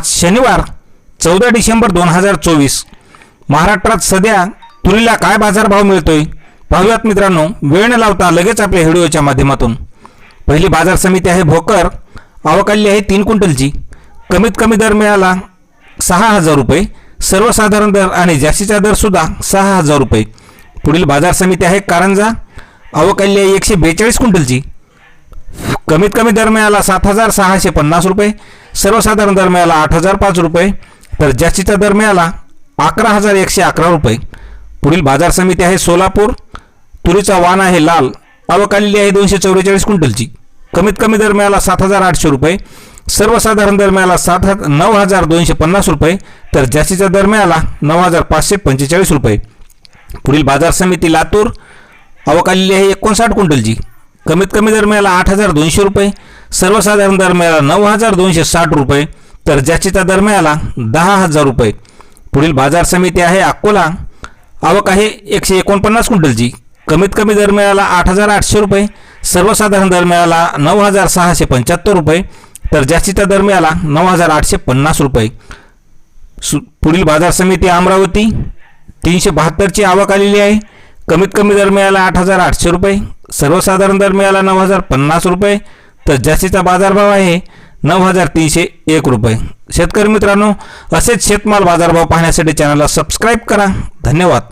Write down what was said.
आज शनिवार चौदा डिसेंबर दोन हजार चोवीस. महाराष्ट्रात सध्या तुरीला काय बाजारभाव मिळतोय? पाहूयात मित्रांनो वेळ न लावता लगेच आपल्या व्हिडिओच्या माध्यमातून. पहिली बाजार समिती आहे भोकर अवकाली आहे तीन क्विंटलची. कमीत कमी दर मिळाला सहा हजार रुपये. सर्वसाधारण दर आणि जास्तीचा दर सुद्धा सहा हजार रुपये. पुढील बाजार समिती आहे कारंजा अवकाली आहे एकशे बेचाळीस क्विंटलची. कमीत कमी दर मिळाला सात हजार सहाशे पन्नास रुपये. सर्वसाधारण दर मिळाला आठ हजार पाच रुपये. तर जास्तीचा दर मिळाला अकरा हजार एकशे अकरा रुपये. पुढील बाजार समिती आहे सोलापूर. तुरीचा वाण आहे लाल. अवकालेली आहे दोनशे चौवेचाळीस क्विंटलची. कमीत कमी दर मिळाला सात हजार आठशे रुपये. सर्वसाधारण दर मिळाला सात हजार नऊ हजार दोनशे पन्नास रुपये. तर जास्तीचा दर मिळाला नऊ हजार पाचशे पंचेचाळीस रुपये. पुढील बाजार समिती लातूर. अवकालेली आहे एकोणसाठ क्विंटलची. कमीत कमी दर मिळाला आठ हजार दोनशे रुपये सर्वसाधारण दर मिळाला नऊ हजार दोनशे साठ रुपये तर जास्तीचा दर मिळाला दहा हजार रुपये. पुढील बाजार समिती आहे अकोला. आवक आहे एकशे एकोणपन्नास क्विंटलची. कमीत कमी दर मिळाला आठ हजार आठशे रुपये सर्वसाधारण दर मिळाला नऊ हजार सहाशे पंच्याहत्तर रुपये तर जास्तीचा दर मिळाला नऊ हजार आठशे पन्नास रुपये. सु पुढील बाजार समिती अमरावती. तीनशे बहात्तरची आवक आलेली आहे. कमीत कमी दर मिळाला आठ हजार आठशे रुपये सर्वसाधारण दर मिळाला नऊ हजार पन्नास रुपये तर जास्तीचा बाजारभाव आहे नऊ हजार तीनशे एक रुपये. शेतकरी मित्रांनो असेच शेतमाल बाजारभाव पाहण्यासाठी चॅनलला सबस्क्राईब करा. धन्यवाद.